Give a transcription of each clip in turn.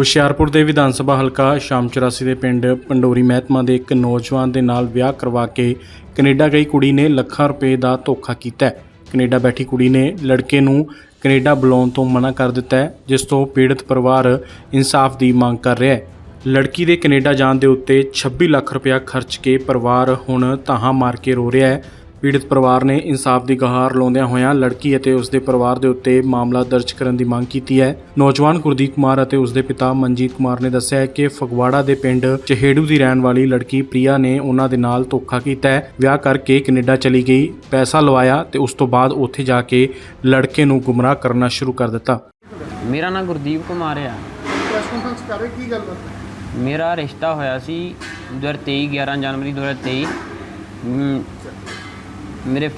ਹੁਸ਼ਿਆਰਪੁਰ ਦੇ ਵਿਧਾਨ ਸਭਾ ਹਲਕਾ ਸ਼ਾਮ 84 ਦੇ ਪਿੰਡ ਪੰਡੋਰੀ ਮਹਿਤਮਾ ਦੇ ਇੱਕ ਨੌਜਵਾਨ ਦੇ ਨਾਲ ਵਿਆਹ ਕਰਵਾ ਕੇ ਕੈਨੇਡਾ ਗਈ ਕੁੜੀ ਨੇ ਲੱਖਾਂ ਰੁਪਏ ਦਾ ਧੋਖਾ ਕੀਤਾ ਹੈ। ਕੈਨੇਡਾ ਬੈਠੀ ਕੁੜੀ ਨੇ ਲੜਕੇ ਨੂੰ ਕੈਨੇਡਾ ਬੁਲਾਉਣ ਤੋਂ ਮਨਾ ਕਰ ਦਿੱਤਾ ਹੈ, ਜਿਸ ਤੋਂ ਪੀੜਤ ਪਰਿਵਾਰ ਇਨਸਾਫ ਦੀ ਮੰਗ ਕਰ ਰਿਹਾ ਹੈ। ਲੜਕੀ ਦੇ ਕੈਨੇਡਾ ਜਾਣ ਦੇ ਉੱਤੇ 26 ਲੱਖ ਰੁਪਇਆ ਖਰਚ ਕੇ ਪਰਿਵਾਰ ਹੁਣ ਤਾਹਾਂ ਮਾਰ ਕੇ ਰੋ ਰਿਹਾ ਹੈ। ਪੀੜਤ ਪਰਿਵਾਰ ਨੇ ਇਨਸਾਫ ਦੀ ਗੁਹਾਰ ਲਾਉਂਦਿਆਂ ਹੋਇਆਂ ਲੜਕੀ ਅਤੇ ਉਸ ਦੇ ਪਰਿਵਾਰ ਦੇ ਉੱਤੇ ਮਾਮਲਾ ਦਰਜ ਕਰਨ ਦੀ ਮੰਗ ਕੀਤੀ ਹੈ। ਨੌਜਵਾਨ ਗੁਰਦੀਪ ਕੁਮਾਰ ਅਤੇ ਉਸ ਦੇ ਪਿਤਾ ਮਨਜੀਤ ਕੁਮਾਰ ਨੇ ਦੱਸਿਆ ਹੈ ਕਿ ਫਗਵਾੜਾ ਦੇ ਪਿੰਡ ਚਹੇੜੂ ਦੀ ਰਹਿਣ ਵਾਲੀ ਲੜਕੀ ਪ੍ਰਿਆ ਨੇ ਉਹਨਾਂ ਦੇ ਨਾਲ ਧੋਖਾ ਕੀਤਾ ਹੈ। ਵਿਆਹ ਕਰਕੇ ਕੈਨੇਡਾ ਚਲੀ ਗਈ ਪੈਸਾ ਲਵਾਇਆ ਤੇ ਉਸ ਤੋਂ ਬਾਅਦ ਉੱਥੇ ਜਾ ਕੇ ਲੜਕੇ ਨੂੰ ਗੁੰਮਰਾਹ ਕਰਨਾ ਸ਼ੁਰੂ ਕਰ ਦਿੱਤਾ। ਮੇਰਾ ਨਾਮ ਗੁਰਦੀਪ ਕੁਮਾਰ ਆ। ਪ੍ਰੈਸ ਕਾਨਫਰੰਸ ਕਰ ਰਹੇ ਕੀ ਗੱਲ ਮੇਰਾ ਰਿਸ਼ਤਾ ਹੋਇਆ ਸੀ 2023 11 ਜਨਵਰੀ 2023 ਮ, ਮੇਰੇ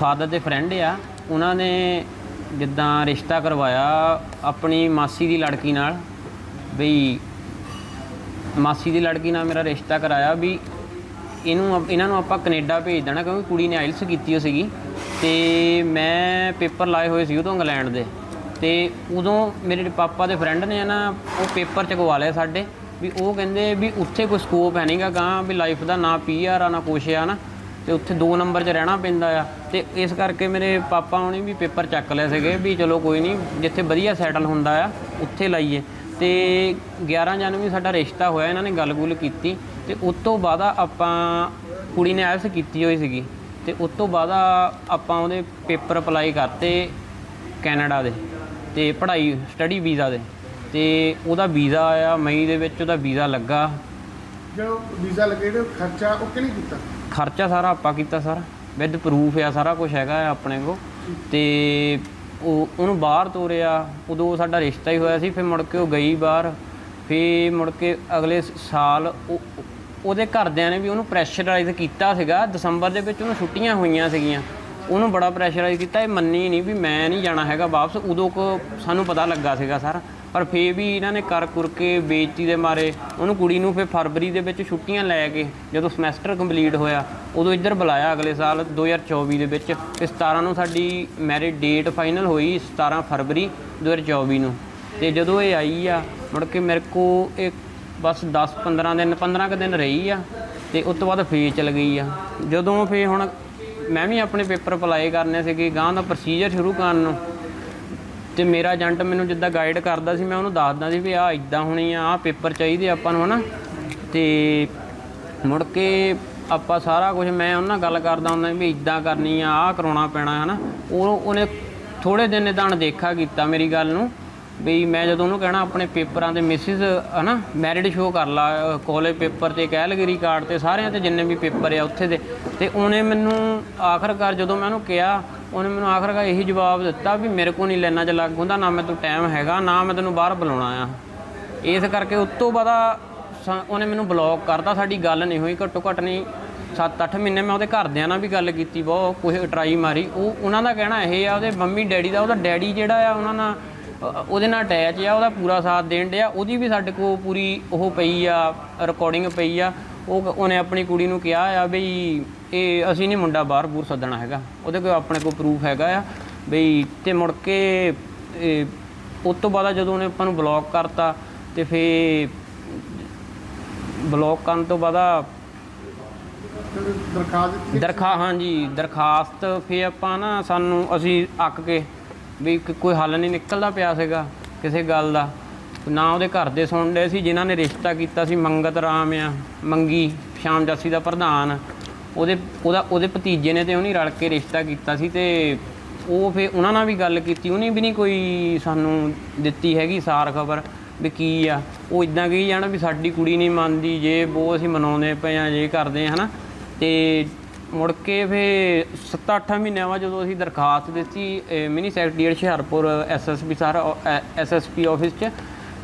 ਫਾਦਰ ਦੇ ਫਰੈਂਡ ਆ, ਉਹਨਾਂ ਨੇ ਜਿੱਦਾਂ ਰਿਸ਼ਤਾ ਕਰਵਾਇਆ ਆਪਣੀ ਮਾਸੀ ਦੀ ਲੜਕੀ ਨਾਲ, ਬਈ ਮਾਸੀ ਦੀ ਲੜਕੀ ਨਾਲ ਮੇਰਾ ਰਿਸ਼ਤਾ ਕਰਾਇਆ ਵੀ ਇਹਨੂੰ ਇਹਨਾਂ ਨੂੰ ਆਪਾਂ ਕੈਨੇਡਾ ਭੇਜ ਦੇਣਾ ਕਿਉਂਕਿ ਕੁੜੀ ਨੇ ਆਇਲਸ ਕੀਤੀ ਹੋ ਸੀਗੀ ਤੇ ਮੈਂ ਪੇਪਰ ਲਾਏ ਹੋਏ ਸੀ ਉਦੋਂ ਇੰਗਲੈਂਡ ਦੇ ਤੇ ਉਦੋਂ ਮੇਰੇ ਪਾਪਾ ਦੇ ਫਰੈਂਡ ਨੇ ਨਾ ਉਹ ਪੇਪਰ ਚਕਵਾ ਲਏ ਸਾਡੇ ਵੀ ਉਹ ਕਹਿੰਦੇ ਵੀ ਉੱਥੇ ਕੋਈ ਸਕੋਪ ਹੈ ਨਹੀਂਗਾ ਗਾਂ ਵੀ ਲਾਈਫ ਦਾ ਨਾ ਪੀਆਰ ਆ, ਨਾ ਕੁਛ ਆ ਨਾ ਤੇ ਉੱਥੇ 2 ਨੰਬਰ 'ਚ ਰਹਿਣਾ ਪੈਂਦਾ ਆ। ਤੇ ਇਸ ਕਰਕੇ ਮੇਰੇ ਪਾਪਾ ਹੁਣੀ ਵੀ ਪੇਪਰ ਚੱਕ ਲਏ ਸੀਗੇ ਵੀ ਚਲੋ ਕੋਈ ਨਹੀਂ, ਜਿੱਥੇ ਵਧੀਆ ਸੈਟਲ ਹੁੰਦਾ ਆ, ਉੱਥੇ ਲਾਈਏ। ਤੇ 11 ਜਨਵਰੀ ਸਾਡਾ ਰਿਸ਼ਤਾ ਹੋਇਆ, ਇਹਨਾਂ ਨੇ ਗੱਲ-ਗੁੱਲ ਕੀਤੀ। ਤੇ ਉਸ ਤੋਂ ਬਾਅਦ ਆਪਾਂ ਕੁੜੀ ਨੇ ਆਇਲਸ ਕੀਤੀ ਹੋਈ ਸੀਗੀ। ਤੇ ਉਸ ਤੋਂ ਬਾਅਦ ਆਪਾਂ ਉਹਦੇ ਪੇਪਰ ਅਪਲਾਈ ਕਰਤੇ ਕੈਨੇਡਾ ਦੇ ਤੇ ਪੜ੍ਹਾਈ ਸਟੱਡੀ ਵੀਜ਼ਾ ਦੇ। ਤੇ ਉਹਦਾ ਵੀਜ਼ਾ ਆਇਆ, ਮਈ ਦੇ ਵਿੱਚ ਉਹਦਾ ਵੀਜ਼ਾ ਲੱਗਾ। ਜੋ ਵੀਜ਼ਾ ਲੱਗੇ, ਜਿਹੜਾ ਖਰਚਾ ਉਹ ਕਿਹਨੇ ਕੀਤਾ? ਖਰਚਾ ਸਾਰਾ ਆਪਾਂ ਕੀਤਾ ਸਾਰਾ। ਵਿਦ ਪ੍ਰੂਫ ਆ, ਸਾਰਾ ਕੁਝ ਹੈਗਾ ਆ ਆਪਣੇ ਕੋ ਤੇ ਉਹ, ਉਹਨੂੰ ਬਾਹਰ ਤੋਰਿਆ। ਉਦੋਂ ਸਾਡਾ ਰਿਸ਼ਤਾ ਹੀ ਹੋਇਆ ਸੀ, ਫਿਰ ਮੁੜ ਕੇ ਉਹ ਗਈ ਬਾਹਰ। ਫਿਰ ਮੁੜ ਕੇ ਅਗਲੇ ਸਾਲ ਉਹ, ਉਹਦੇ ਘਰਦਿਆਂ ਨੇ ਵੀ ਉਹਨੂੰ ਪ੍ਰੈਸ਼ਰਾਈਜ਼ ਕੀਤਾ ਸੀਗਾ। ਦਸੰਬਰ ਦੇ ਵਿੱਚ ਉਹਨੂੰ ਛੁੱਟੀਆਂ ਹੋਈਆਂ ਸੀਗੀਆਂ। ਉਹਨੂੰ ਬੜਾ ਪ੍ਰੈਸ਼ਰਾਈਜ਼ ਕੀਤਾ। ਇਹ ਮੰਨੀ ਨਹੀਂ ਵੀ ਮੈਂ ਨਹੀਂ ਜਾਣਾ ਹੈਗਾ ਵਾਪਸ। ਉਦੋਂ ਕੋ ਸਾਨੂੰ ਪਤਾ ਲੱਗਾ ਸੀਗਾ ਸਰ। ਪਰ ਫੇਰ ਵੀ ਇਹਨਾਂ ਨੇ ਕਰ ਕੁਰ ਕੇ ਬੇਇੱਜ਼ਤੀ ਦੇ ਮਾਰੇ। ਉਹਨੂੰ ਕੁੜੀ ਨੂੰ ਫਿਰ ਫਰਵਰੀ ਦੇ ਵਿੱਚ ਛੁੱਟੀਆਂ ਲੈ ਕੇ ਜਦੋਂ ਸਮੈਸਟਰ ਕੰਪਲੀਟ ਹੋਇਆ, ਉਦੋਂ ਇੱਧਰ ਬੁਲਾਇਆ ਅਗਲੇ ਸਾਲ 2024 ਦੇ ਵਿੱਚ ਤੇ 17 ਨੂੰ ਸਾਡੀ ਮੈਰਿਜ ਡੇਟ ਫਾਈਨਲ ਹੋਈ 17 ਫਰਵਰੀ 2024 ਨੂੰ। ਤੇ ਜਦੋਂ ਇਹ ਆਈ ਆ, ਮੁੜ ਕੇ ਮੇਰੇ ਕੋ ਇਹ ਬਸ 10 15 ਦਿਨ 15 ਕੁ ਦਿਨ ਰਹੀ ਆ ਤੇ ਉਸ ਤੋਂ ਬਾਅਦ ਫੇਰ ਚਲ ਗਈ ਆ। ਜਦੋਂ ਫੇਰ ਹੁਣ ਮੈਂ ਵੀ ਆਪਣੇ ਪੇਪਰ ਅਪਲਾਈ ਕਰਨੇ ਸੀਗੇ ਗਾਂ ਦਾ ਪ੍ਰੋਸੀਜਰ ਸ਼ੁਰੂ ਕਰਨ ਨੂੰ ਤੇ ਮੇਰਾ ਏਜੰਟ ਮੈਨੂੰ ਜਿੱਦਾਂ ਗਾਈਡ ਕਰਦਾ ਸੀ, ਮੈਂ ਉਹਨੂੰ ਦੱਸਦਾ ਸੀ ਵੀ ਆਹ ਇਦਾਂ ਹੋਣੀ ਆ, ਆਹ ਪੇਪਰ ਚਾਹੀਦੇ ਆਪਾਂ ਨੂੰ, ਹਨਾ? ਤੇ ਮੁੜ ਕੇ ਆਪਾਂ ਸਾਰਾ ਕੁਝ ਮੈਂ ਉਹਨਾਂ ਨਾਲ ਗੱਲ ਕਰਦਾ ਹੁੰਦਾ ਵੀ ਇਦਾਂ ਕਰਨੀ ਆ, ਆਹ ਕਰਾਉਣਾ ਪੈਣਾ, ਹਨਾ? ਉਹ, ਉਹਨੇ ਥੋੜੇ ਦਿਨ ਇਦਾਂ ਦੇਖਾ ਕੀਤਾ ਮੇਰੀ ਗੱਲ ਨੂੰ, ਵੀ ਮੈਂ ਜਦੋਂ ਉਹਨੂੰ ਕਹਿਣਾ ਆਪਣੇ ਪੇਪਰਾਂ ਦੇ ਮਿਸਿਸ ਹਨਾ? ਮੈਰਿਡ ਸ਼ੋ ਕਰ ਲਾ ਕਾਲਜ ਪੇਪਰ ਤੇ, ਕੈਲਗਰੀ ਕਾਰਡ ਤੇ, ਸਾਰਿਆਂ ਤੇ ਜਿੰਨੇ ਵੀ ਪੇਪਰ ਆ, ਉੱਥੇ ਦੇ, ਤੇ ਉਹਨੇ ਮੈਨੂੰ ਆਖਰਕਾਰ ਜਦੋਂ ਮੈਂ ਉਹਨੂੰ ਕਿਹਾ ਉਹਨੇ ਮੈਨੂੰ ਆਖਰਕਾਰ ਇਹੀ ਜਵਾਬ ਦਿੱਤਾ ਵੀ ਮੇਰੇ ਕੋਲ ਨਹੀਂ ਲੈਣਾ ਚ ਲੱਗ ਹੁੰਦਾ, ਨਾ ਮੈਂ ਤੂੰ ਟਾਈਮ ਹੈਗਾ, ਨਾ ਮੈਂ ਤੈਨੂੰ ਬਾਹਰ ਬੁਲਾਉਣਾ ਆ। ਇਸ ਕਰਕੇ ਉਸ ਤੋਂ ਬਾਅਦ ਸਾ- ਉਹਨੇ ਮੈਨੂੰ ਬਲੌਕ ਕਰਤਾ, ਸਾਡੀ ਗੱਲ ਨਹੀਂ ਹੋਈ, ਘੱਟੋ ਘੱਟ ਨਹੀਂ 7-8 ਮਹੀਨੇ ਮੈਂ ਉਹਦੇ ਘਰਦਿਆਂ ਨਾਲ ਵੀ ਗੱਲ ਕੀਤੀ ਬਹੁਤ ਕੁਝ ਟਰਾਈ ਮਾਰੀ। ਉਹ ਉਹਨਾਂ ਦਾ ਕਹਿਣਾ ਇਹ ਆ, ਉਹਦੇ ਮੰਮੀ ਡੈਡੀ ਦਾ, ਉਹਦਾ ਡੈਡੀ ਜਿਹੜਾ ਆ, ਉਹਨਾਂ ਨਾਲ ਉਹਦੇ ਨਾਲ ਅਟੈਚ ਆ, ਉਹਦਾ ਪੂਰਾ ਸਾਥ ਦੇਣ ਡਿਆ, ਉਹਦੀ ਵੀ ਸਾਡੇ ਕੋਲ ਪੂਰੀ ਉਹ ਪਈ ਆ ਰਿਕਾਰਡਿੰਗ ਪਈ ਆ। ਉਹ ਉਹਨੇ ਆਪਣੀ ਕੁੜੀ ਨੂੰ ਕਿਹਾ ਆ ਬਈ ਇਹ ਅਸੀਂ ਨਹੀਂ ਮੁੰਡਾ ਬਾਹਰ ਬੂਰ ਸੱਦਣਾ ਹੈਗਾ। ਉਹਦੇ ਕੋਲ ਆਪਣੇ ਕੋਲ ਪ੍ਰੂਫ ਹੈਗਾ ਆ ਬਈ ਤੇ ਮੁੜ ਕੇ ਉਸ ਤੋਂ ਬਾਅਦ ਜਦੋਂ ਉਹਨੇ ਆਪਾਂ ਨੂੰ ਬਲੌਕ ਕਰਤਾ ਤੇ ਫੇ ਬਲੌਕ ਕਰਨ ਤੋਂ ਬਾਅਦ ਦਰਖਾਸਤ ਦਰਖਾ ਹਾਂਜੀ ਦਰਖਾਸਤ ਫੇ ਆਪਾਂ ਨਾ ਸਾਨੂੰ ਅਸੀਂ ਅੱਕ ਕੇ ਵੀ ਕੋਈ ਹੱਲ ਨਹੀਂ ਨਿਕਲਦਾ ਪਿਆ ਸੀਗਾ ਕਿਸੇ ਗੱਲ ਦਾ। ਨਾ ਉਹਦੇ ਘਰ ਦੇ ਸੁਣਦੇ ਸੀ, ਜਿਨ੍ਹਾਂ ਨੇ ਰਿਸ਼ਤਾ ਕੀਤਾ ਸੀ ਮੰਗਤ ਰਾਮ ਆ, ਮੰਗੀ ਸ਼ਾਮ ਜਾਸੀ ਦਾ ਪ੍ਰਧਾਨ। ਉਹਦੇ, ਉਹਦਾ, ਉਹਦੇ ਭਤੀਜੇ ਨੇ ਤੇ ਉਹਨੇ ਰਲ ਕੇ ਰਿਸ਼ਤਾ ਕੀਤਾ ਸੀ ਤੇ ਉਹ ਫੇ ਉਹਨਾਂ ਨਾਲ ਵੀ ਗੱਲ ਕੀਤੀ, ਉਹਨੇ ਵੀ ਨਹੀਂ ਕੋਈ ਸਾਨੂੰ ਦਿੱਤੀ ਹੈਗੀ ਸਾਰ ਖਬਰ ਵੀ ਕੀ ਆ। ਉਹ ਇਦਾਂ ਕਹੀ ਜਾਣਾ ਵੀ ਸਾਡੀ ਕੁੜੀ ਨਹੀਂ ਮੰਨਦੀ, ਜੇ ਉਹ ਅਸੀਂ ਮਨਾਉਂਦੇ ਪਏ ਆ, ਜੇ ਕਰਦੇ ਆ, ਹਨਾ। ਤੇ ਮੁੜ ਕੇ ਫੇ 7-8 ਮਹੀਨਿਆਂ ਬਾਅਦ ਜਦੋਂ ਅਸੀਂ ਦਰਖਾਸਤ ਦਿੱਤੀ mini secretariat Hoshiarpur SSP sir SSP office 'ਚ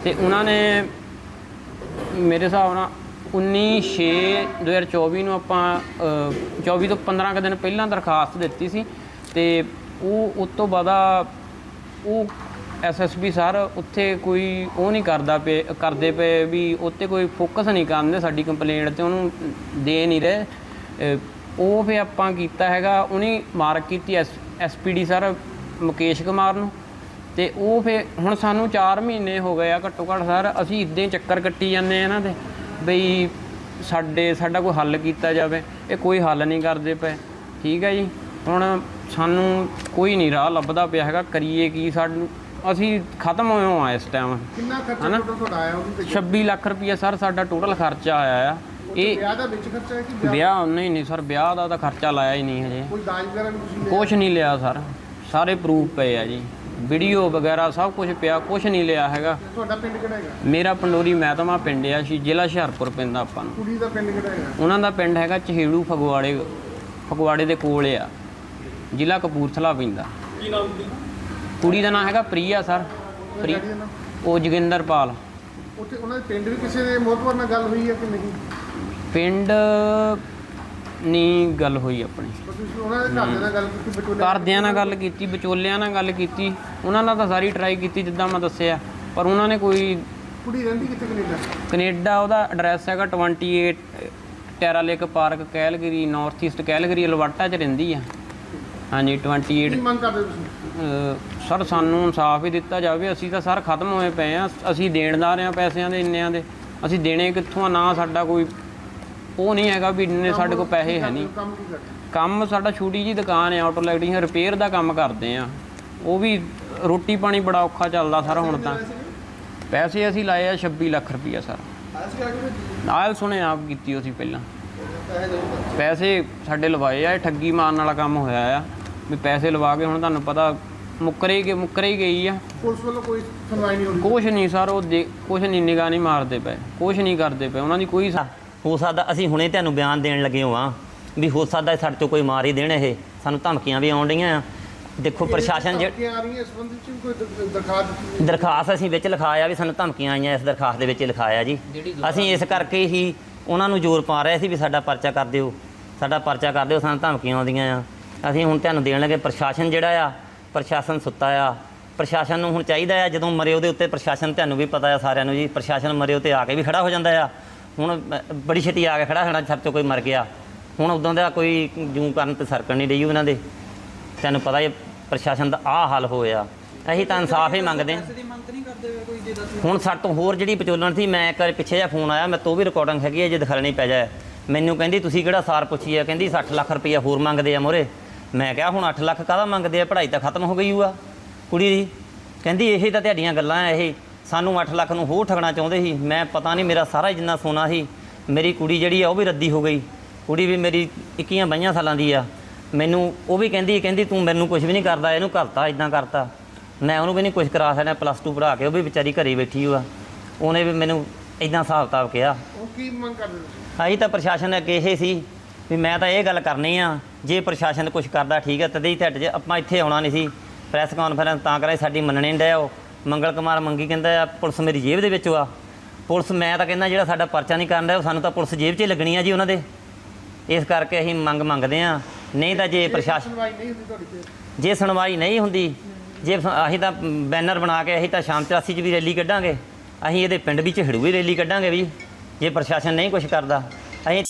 ਤੇ ਉਹਨਾਂ ਨੇ ਮੇਰੇ ਹਿਸਾਬ ਨਾਲ 19/6/2024 ਨੂੰ ਆਪਾਂ ਅਹ, 24 ਤੋਂ 15 ਕੁ ਦਿਨ ਪਹਿਲਾਂ ਦਰਖਾਸਤ ਦਿੱਤੀ ਸੀ ਤੇ ਉਹ ਉਸ ਤੋਂ ਬਾਅਦ ਆ ਉਹ ਐਸਐਸਪੀ ਸਰ ਉੱਥੇ ਕੋਈ ਉਹ ਨਹੀਂ ਕਰਦਾ ਪਏ ਕਰਦੇ ਪਏ ਵੀ ਉੱਤੇ ਕੋਈ ਫੋਕਸ ਨਹੀਂ ਕਰਦੇ ਸਾਡੀ ਕੰਪਲੇਂਟ ਤੇ ਉਹਨੂੰ ਦੇ ਨਹੀਂ ਰਹੇ। ਉਹ ਫੇ ਆਪਾਂ ਕੀਤਾ ਹੈਗਾ ਉਹਨੇ ਮਾਰਕ ਕੀਤੀ ਐਸਪੀਡੀ ਸਰ ਮੁਕੇਸ਼ ਕੁਮਾਰ ਨੂੰ। ਤੇ ਉਹ ਫੇ ਹੁਣ ਸਾਨੂੰ 4 ਮਹੀਨੇ ਹੋ ਗਏ ਆ ਘੱਟੋ ਘੱਟ ਸਰ ਅਸੀਂ ਇਦਾਂ ਹੀ ਚੱਕਰ ਕੱਟੀ ਜਾਂਦੇ ਆ ਇਹਨਾਂ ਦੇ ਬਈ ਸਾਡੇ ਸਾਡਾ ਕੋਈ ਹੱਲ ਕੀਤਾ ਜਾਵੇ ਇਹ ਕੋਈ ਹੱਲ ਨਹੀਂ ਕਰਦੇ ਪਏ। ਠੀਕ ਹੈ ਜੀ ਹੁਣ ਸਾਨੂੰ ਕੋਈ ਨਹੀਂ ਰਾਹ ਲੱਭਦਾ ਪਿਆ ਹੈਗਾ ਕਰੀਏ ਕੀ ਸਾਨੂੰ ਅਸੀਂ ਖਤਮ ਹੋਏ ਹਾਂ ਇਸ ਟਾਈਮ ਕਿੰਨਾ ਖਰਚਾ ਤੁਹਾਡਾ ਆਇਆ ਉਹਦੇ ਤੇ? 26 ਲੱਖ ਰੁਪਈਆ ਸਰ ਸਾਡਾ ਟੋਟਲ ਖਰਚਾ ਆਇਆ ਆ। ਇਹ ਵਿਆਹ ਦਾ ਵਿੱਚ ਖਰਚਾ ਹੈ ਕਿ ਵਿਆਹ? ਨਹੀਂ ਨਹੀਂ ਸਰ ਵਿਆਹ ਦਾ ਤਾਂ ਖਰਚਾ ਲਾਇਆ ਹੀ ਨਹੀਂ ਹਜੇ। ਕੋਈ ਦਾਜ ਵਗੈਰਾ ਲਿਆ ਕੁਛ ਨਹੀਂ ਲਿਆ ਸਰ ਸਾਰੇ ਪ੍ਰੂਫ ਪਏ ਆ ਜੀ। ਵੀਡੀਓ ਵਗੈਰਾ ਸਭ ਕੁਝ ਪਿਆ ਕੁਛ ਨਹੀਂ ਲਿਆ ਹੈਗਾ। ਤੁਹਾਡਾ ਪਿੰਡ ਕਿਹੜਾ ਹੈਗਾ? ਮੇਰਾ ਪੰਡੋਰੀ ਮਹਿਤਮਾ ਪਿੰਡ ਆ ਸ਼ੀ ਜ਼ਿਲ੍ਹਾ ਹੁਸ਼ਿਆਰਪੁਰ ਪੈਂਦਾ ਆਪਾਂ ਨੂੰ। ਕੁੜੀ ਦਾ ਪਿੰਡ ਕਿਹੜਾ ਹੈਗਾ? ਉਹਨਾਂ ਦਾ ਪਿੰਡ ਹੈਗਾ ਚਹੇੜੂ ਫਗਵਾੜੇ ਫਗਵਾੜੇ ਦੇ ਕੋਲ ਆ। ਜ਼ਿਲ੍ਹਾ ਕਪੂਰਥਲਾ ਪੈਂਦਾ। ਕੀ ਨਾਮ ਦੀ? ਕੁੜੀ ਦਾ ਨਾਮ ਹੈਗਾ ਪ੍ਰੀਆ ਸਰ। ਪ੍ਰੀ? ਉਹ ਜੋਗਿੰਦਰਪਾਲ ਉੱਥੇ ਉਹਨਾਂ ਦੇ ਪਿੰਡ ਵੀ ਕਿਸੇ ਦੇ ਮੋਹਤਵਰ ਨਾਲ ਗੱਲ ਹੋਈ ਹੈ ਕਿ ਨਹੀਂ? ਪਿੰਡ ਨਹੀਂ ਗੱਲ ਹੋਈ ਆਪਣੀ। ਤੁਸੀਂ ਉਹਨਾਂ ਦੇ ਘਰ ਦੇ ਨਾਲ ਗੱਲ ਕੀਤੀ ਘਰਦਿਆਂ ਨਾਲ ਗੱਲ ਕੀਤੀ ਵਿਚੋਲਿਆਂ ਨਾਲ ਗੱਲ ਕੀਤੀ ਉਹਨਾਂ ਨਾਲ ਤਾਂ ਸਾਰੀ ਟਰਾਈ ਕੀਤੀ ਜਿੱਦਾਂ ਮੈਂ ਦੱਸਿਆ ਪਰ ਉਹਨਾਂ ਨੇ ਕੋਈ ਕੁੜੀ ਰਹਿੰਦੀ ਕਿੱਥੇ ਕੈਨੇਡਾ? ਕੈਨੇਡਾ ਉਹਦਾ ਐਡਰੈਸ ਹੈਗਾ 28 Tara Lake Park Calgary North East Calgary Alberta 'ਚ ਰਹਿੰਦੀ ਆ। ਹਾਂਜੀ 28 ਕੀ ਮੰਗ ਕਰਦੇ ਤੁਸੀਂ? ਅਹ ਸਰ ਸਾਨੂੰ ਇਨਸਾਫ ਹੀ ਦਿੱਤਾ ਜਾਵੇ ਅਸੀਂ ਤਾਂ ਸਰ ਖਤਮ ਹੋਏ ਪਏ ਆ ਅਸੀਂ ਦੇਣਦਾਰ ਆ ਪੈਸਿਆਂ ਦੇ ਇੰਨਿਆਂ ਦੇ ਅਸੀਂ ਦੇਣੇ ਕਿੱਥੋਂ ਆ ਨਾ ਸਾਡਾ ਕੋਈ ਉਹ ਨਹੀਂ ਹੈਗਾ ਵੀ ਇੰਨੇ ਸਾਡੇ ਕੋਲ ਪੈਸੇ ਹੈ ਨਹੀਂ। ਕੰਮ ਕੀ ਕਰਦੇ ਕੰਮ ਸਾਡਾ ਛੋਟੀ ਜੀ ਦੁਕਾਨ ਹੈ ਆਟੋ ਇਲੈਕਟ੍ਰੀਸ਼ੀਅਨ ਰਿਪੇਅਰ ਦਾ ਕੰਮ ਕਰਦੇ ਆ। ਉਹ ਵੀ ਰੋਟੀ ਪਾਣੀ ਬੜਾ ਔਖਾ ਚੱਲਦਾ ਸਰ ਹੁਣ ਤਾਂ। ਪੈਸੇ ਅਸੀਂ ਲਾਏ ਆ 26 ਲੱਖ ਰੁਪਈਆ ਸਰ। ਆਇਲ ਸੁਣੇ ਆਪ ਕੀਤੀ ਅਸੀਂ ਪਹਿਲਾਂ। ਪੈਸੇ ਸਾਡੇ ਲਵਾਏ ਆ ਇਹ ਠੱਗੀ ਮਾਰਨ ਵਾਲਾ ਕੰਮ ਹੋਇਆ ਆ। ਵੀ ਪੈਸੇ ਲਵਾ ਕੇ ਹੁਣ ਤੁਹਾਨੂੰ ਪਤਾ ਮੁੱਕਰੇ ਹੀ ਮੁੱਕਰੇ ਹੀ ਗਈ ਆ। ਪੁਲਿਸ ਵੱਲੋਂ ਕੋਈ ਸੁਣਵਾਈ ਨਹੀਂ ਹੋ ਰਹੀ? ਕੁਛ ਨਹੀਂ ਸਰ ਉਹ ਕੁਛ ਨਹੀਂ ਨਿਗਾਹ ਨਹੀਂ ਮਾਰਦੇ ਪਏ। ਕੁਛ ਨਹੀਂ ਕਰਦੇ ਪਏ। ਉਹਨਾਂ ਦੀ ਕੋਈ ਸ- ਹੋ ਸਕਦਾ ਅਸੀਂ ਹੁਣੇ ਤੁਹਾਨੂੰ ਬਿਆਨ ਦੇਣ ਲੱਗੇ ਹੋਵਾਂ ਵੀ ਹੋ ਸਕਦਾ ਸਾਡੇ ਤੋਂ ਕੋਈ ਮਾਰ ਹੀ ਦੇਣ ਇਹ। ਸਾਨੂੰ ਧਮਕੀਆਂ ਵੀ ਆਉਣ ਡਈਆਂ ਆ। ਦੇਖੋ ਪ੍ਰਸ਼ਾਸਨ ਜੇ ਕਿ ਆ ਰਹੀ ਹੈ ਇਸ ਸੰਬੰਧੀ ਚ ਵੀ ਕੋਈ ਦ- ਦਰਖਾਸਤ ਅਸੀਂ ਵਿੱਚ ਲਿਖਾਇਆ ਵੀ ਸਾਨੂੰ ਧਮਕੀਆਂ ਆਈਆਂ ਇਸ ਦਰਖਾਸਤ ਦੇ ਵਿੱਚ ਲਿਖਾਇਆ ਜੀ। ਅਸੀਂ ਇਸ ਕਰਕੇ ਹੀ ਉਹਨਾਂ ਨੂੰ ਜ਼ੋਰ ਪਾ ਰਹੇ ਸੀ ਵੀ ਸਾਡਾ ਪਰਚਾ ਕਰ ਦਿਓ। ਸਾਡਾ ਪਰਚਾ ਕਰ ਦਿਓ ਸਾਨੂੰ ਧਮਕੀਆਂ ਆਉਂਦੀਆਂ ਆ। ਅਸੀਂ ਹੁਣ ਤੁਹਾਨੂੰ ਦੇਣ ਲੱਗੇ ਪ੍ਰਸ਼ਾਸਨ ਜਿਹੜਾ ਆ ਪ੍ਰਸ਼ਾਸਨ ਸੁੱਤਾ ਆ। ਪ੍ਰਸ਼ਾਸਨ ਨੂੰ ਹੁਣ ਚਾਹੀਦਾ ਆ ਜਦੋਂ ਮਰੇ ਉਹਦੇ ਉੱਤੇ ਪ੍ਰਸ਼ਾਸਨ ਤੁਹਾਨੂੰ ਵੀ ਪਤਾ ਆ ਸਾਰਿਆਂ ਨੂੰ ਜੀ। ਪ੍ਰਸ਼ਾਸਨ ਮਰੇ ਉੱਤੇ ਆ ਕੇ ਵੀ ਖੜਾ ਹੋ ਜਾਂਦਾ ਆ। ਹੁਣ ਬੜੀ ਛੇਤੀ ਆ ਕੇ ਖੜਾ ਹੋਣਾ ਛੱਡ ਤੋਂ ਕੋਈ ਮਰ ਗਿਆ। ਹੁਣ ਉਦੋਂ ਦਾ ਕੋਈ ਜੂੰ ਕਰਨ ਤੇ ਸਰਕਣ ਨਹੀਂ ਰਹੀ ਉਹਨਾਂ ਦੇ। ਤੈਨੂੰ ਪਤਾ ਹੀ ਪ੍ਰਸ਼ਾਸਨ ਦਾ ਆਹ ਹਾਲ ਹੋਇਆ। ਅਸੀਂ ਤਾਂ ਇਨਸਾਫ ਹੀ ਮੰਗਦੇ ਹਾਂ। ਹੁਣ ਸਾਡੇ ਤੋਂ ਹੋਰ ਜਿਹੜੀ ਪਚੋਲਣ ਸੀ, ਮੈਂ ਇੱਕ ਵਾਰੀ ਪਿੱਛੇ ਜਿਹਾ ਫੋਨ ਆਇਆ, ਮੈਂ ਤੋਂ ਵੀ ਰਿਕਾਰਡਿੰਗ ਹੈਗੀ ਹੈ ਜੇ ਦਿਖਾਣੀ ਪੈ ਜਾਏ। ਮੈਨੂੰ ਕਹਿੰਦੀ, ਤੁਸੀਂ ਕਿਹੜਾ ਸਾਰ ਪੁੱਛੀ ਆ? ਕਹਿੰਦੀ 60 ਲੱਖ ਰੁਪਈਆ ਹੋਰ ਮੰਗਦੇ ਆ ਮੋਰੇ। ਮੈਂ ਕਿਹਾ, ਹੁਣ 8 ਲੱਖ ਕਾਹਦਾ ਮੰਗਦੇ ਆ? ਪੜ੍ਹਾਈ ਤਾਂ ਖਤਮ ਹੋ ਗਈ ਹੋਆ ਕੁੜੀ ਦੀ। ਕਹਿੰਦੀ, ਇਹ ਤਾਂ ਤੁਹਾਡੀਆਂ ਗੱਲਾਂ ਆ, ਇਹ ਸਾਨੂੰ 8 ਲੱਖ ਨੂੰ ਹੋਰ ਠਗਣਾ ਚਾਹੁੰਦੇ ਸੀ। ਮੈਂ ਪਤਾ ਨਹੀਂ ਮੇਰਾ ਸਾਰਾ ਜਿੰਨਾ ਸੋਨਾ ਸੀ ਮੇਰੀ ਕੁੜੀ ਜਿਹੜੀ ਆ ਉਹ ਵੀ ਰੱਦੀ ਹੋ ਗਈ। ਕੁੜੀ ਵੀ ਮੇਰੀ 21 22 ਸਾਲਾਂ ਦੀ ਆ। ਮੈਨੂੰ ਉਹ ਵੀ ਕਹਿੰਦੀ ਕਹਿੰਦੀ ਤੂੰ ਮੈਨੂੰ ਕੁਝ ਵੀ ਨਹੀਂ ਕਰਦਾ ਇਹਨੂੰ ਕਰਤਾ ਇਦਾਂ ਕਰਤਾ। ਮੈਂ ਉਹਨੂੰ ਵੀ ਨਹੀਂ ਕੁਝ ਕਰਾ ਸਕਦਾ ਪਲੱਸ 2 ਪੜ੍ਹਾ ਕੇ ਉਹ ਵੀ ਵਿਚਾਰੀ ਘਰੇ ਬੈਠੀ ਹੋਆ। ਉਹਨੇ ਵੀ ਮੈਨੂੰ ਇਦਾਂ ਹਿਸਾਬ ਕਿਤਾਬ ਕਿਹਾ। ਉਹ ਕੀ ਮੰਗ ਕਰਦੇ ਤੁਸੀਂ? ਅਸੀਂ ਤਾਂ ਪ੍ਰਸ਼ਾਸਨ ਅੱਗੇ ਇਹ ਸੀ ਵੀ ਮੈਂ ਤਾਂ ਇਹ ਗੱਲ ਕਰਨੀ ਆ ਜੇ ਪ੍ਰਸ਼ਾਸਨ ਕੁਝ ਕਰਦਾ ਠੀਕ ਹੈ ਤਦੇ ਹੀ ਤੁਹਾਡੇ 'ਚ ਆਪਾਂ ਇੱਥੇ ਆਉਣਾ ਨਹੀਂ ਸੀ। ਪ੍ਰੈਸ ਕਾਨਫਰੰਸ ਤਾਂ ਕਰਾਈ ਸਾਡੀ ਮੰਨਣੀ ਨਹੀਂ ਡਿਆ ਉਹ। ਮੰਗਲ ਕੁਮਾਰ ਮੰਗੀ ਕਹਿੰਦਾ ਆ ਪੁਲਿਸ ਮੇਰੀ ਜੇਬ ਦੇ ਵਿੱਚ ਆ। ਪੁਲਿਸ ਮੈਂ ਤਾਂ ਕਹਿੰਦਾ ਜਿਹੜਾ ਸਾਡਾ ਪਰਚਾ ਨਹੀਂ ਕਰਨ ਡਿਆ ਉਹ ਸਾਨੂੰ ਤਾਂ ਪੁਲਿਸ ਜੇਬ 'ਚ ਹੀ ਲੱਗਣੀ ਆ ਜੀ ਉਹਨਾਂ ਦੇ। ਇਸ ਕਰਕੇ ਅਸੀਂ ਮੰਗ ਮੰਗਦੇ ਆ ਨਹੀਂ ਤਾਂ ਜੇ ਪ੍ਰਸ਼ਾਸਨ ਸੁਣਵਾਈ ਨਹੀਂ ਹੁੰਦੀ ਤੁਹਾਡੀ ਤੇ ਜੇ ਸੁਣਵਾਈ ਨਹੀਂ ਹੁੰਦੀ ਜੇ ਅਸੀਂ ਤਾਂ ਬੈਨਰ ਬਣਾ ਕੇ ਅਸੀਂ ਤਾਂ ਸ਼ਾਮ 84 'ਚ ਵੀ ਰੈਲੀ ਕੱਢਾਂਗੇ। ਅਸੀਂ ਇਹਦੇ ਪਿੰਡ ਵਿੱਚ ਹੜੂਈ ਰੈਲੀ ਕੱਢਾਂਗੇ ਵੀ ਜੇ ਪ੍ਰਸ਼ਾਸਨ ਨਹੀਂ ਕੁਝ ਕਰਦਾ। ਅਸੀਂ